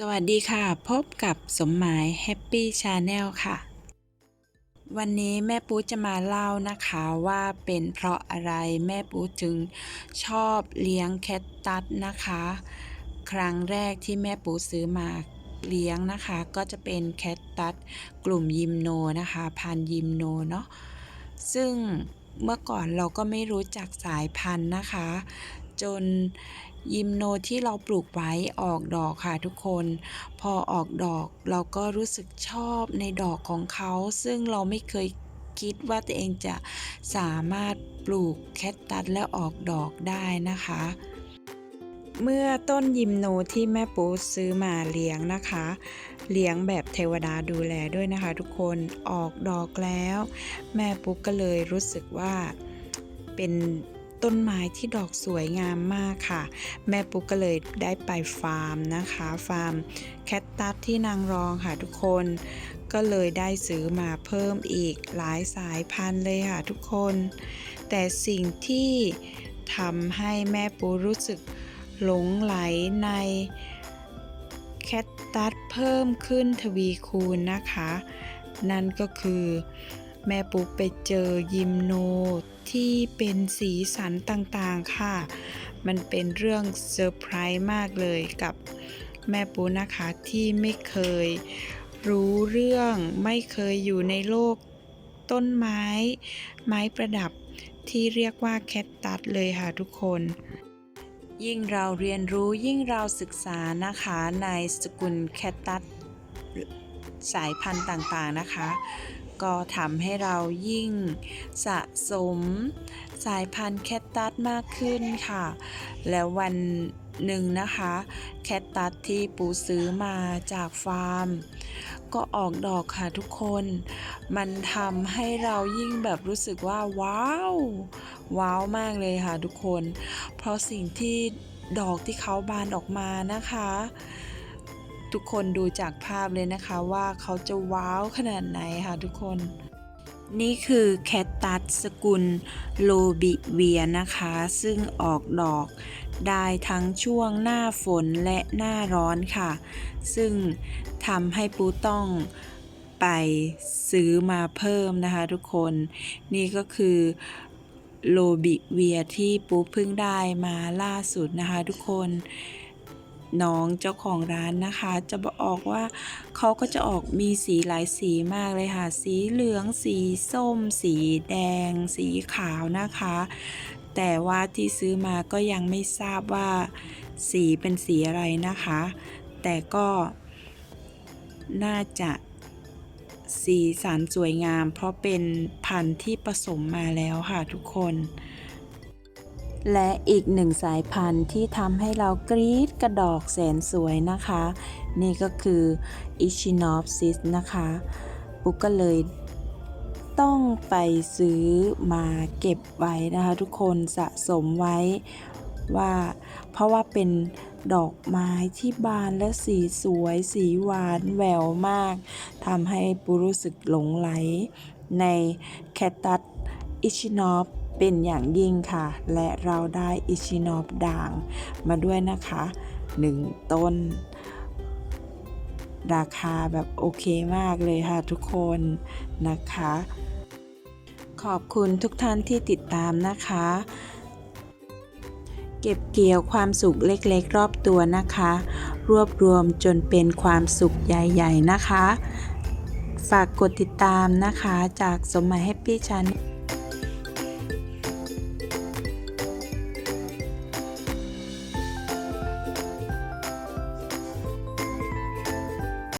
สวัสดีค่ะ พบกับสมหมาย Happy Channel ค่ะ วันนี้แม่ปูจะมาเล่านะคะว่าเป็นเพราะอะไรแม่ปูถึงชอบเลี้ยงแคทตัสนะคะ ครั้งแรกที่แม่ปูซื้อมาเลี้ยงนะคะ ก็จะเป็นแคทตัสกลุ่มยิมโนนะคะ พันยิมโนเนาะซึ่งเมื่อก่อนเราก็ไม่รู้จักสายพันธุ์นะคะ จนยิมโนที่เราปลูกไว้ออกดอกค่ะทุกคน พอออกดอกเราก็รู้สึกชอบในดอกของเขา ซึ่งเราไม่เคยคิดว่าตัวเองจะสามารถปลูกแคตตัสและออกดอกได้นะคะ เมื่อต้นยิมโนที่แม่ปูซื้อมาเลี้ยงนะคะ เลี้ยงแบบเทวดาดูแลด้วยนะคะ ทุกคนออกดอกแล้ว แม่ปุ๊กก็เลยรู้สึกว่าเป็น ต้นไม้ที่ดอกสวยงามมากค่ะ แม่ปุ๊กก็เลยได้ไปฟาร์มนะคะ ฟาร์มแคตตัสที่นางรองค่ะทุกคน ก็เลยได้ซื้อมาเพิ่มอีกหลายสายพันธุ์เลยค่ะทุกคน แต่สิ่งที่ทำให้แม่ปูรู้สึกหลงไหลในแคตตัสเพิ่มขึ้นทวีคูณนะคะ นั่นก็คือ แม่ปุ๊กไปเจอยิมโนที่เป็นสีสันต่างๆค่ะ มันเป็นเรื่องเซอร์ไพรส์มากเลยกับแม่ปุ๊นะคะที่ไม่เคยรู้เรื่องไม่เคยอยู่ในโลกต้นไม้ ไม้ประดับที่เรียกว่าแคตตัสเลยค่ะทุกคน ยิ่งเราเรียนรู้ยิ่งเราศึกษานะคะในสกุลแคตตัสสายพันธุ์ต่างๆนะคะ ก็ทำให้เรายิ่งสะสมสายพันธุ์แคตตัสมากขึ้นค่ะ แล้ววันหนึ่งนะคะ แคตตัสที่ปูซื้อมาจากฟาร์ม ก็ออกดอกค่ะทุกคน มันทำให้เรายิ่งแบบรู้สึกว่า ว้าว ว้าวมากเลยค่ะทุกคน เพราะสิ่งที่ดอกที่เขาบานออกมานะคะ ทุกคนดูจากภาพเลยนะคะว่าเขาจะว้าวขนาดไหนค่ะทุกคน นี่คือแคตตัสสกุลโลบิเวียนะคะ ซึ่งออกดอกได้ทั้งช่วงหน้าฝนและหน้าร้อนค่ะ ซึ่งทำให้ปูต้องไปซื้อมาเพิ่มนะคะทุกคน นี่ก็คือโลบิเวียที่ปูเพิ่งได้มาล่าสุดนะคะทุกคน น้องเจ้าของร้านนะคะ จะบอกว่าเขาก็จะออกมีสีหลายสีมากเลยค่ะ สีเหลือง สีส้ม สีแดง สีขาวนะคะ แต่ว่าที่ซื้อมาก็ยังไม่ทราบว่า สีเป็นสีอะไรนะคะ แต่ก็น่าจะสีสันสวยงาม เพราะเป็นพันธุ์ที่ผสมมาแล้วค่ะทุกคน และอีกหนึ่งสายพันธุ์ที่ทำให้เรากรี๊ดกระดอกแสนสวยนะคะ นี่ก็คือ i c h i n o p s i s นะคะปุ๊กก็เลยต้องไปซื้อมาเก็บไว้นะคะ ทุกคนสะสมไว้ว่า เพราะว่าเป็นดอกไม้ที่บานและสีสวยสีหวานแหววมากทำให้ปูรู้สึกหลงไหล ในแคตตัสอิชินอป เป็นอย่างยิ่งค่ะ และเราได้อิชินอปด่างมาด้วยนะคะหนึ่งต้น ราคาแบบโอเคมากเลยค่ะทุกคนนะคะ ขอบคุณทุกท่านที่ติดตามนะคะ เก็บเกี่ยวความสุขเล็กๆ รอบตัวนะคะ รวบรวมจนเป็นความสุขใหญ่ ๆ นะคะ ฝากกดติดตามนะคะจากสมหมายแฮปปี้ชัน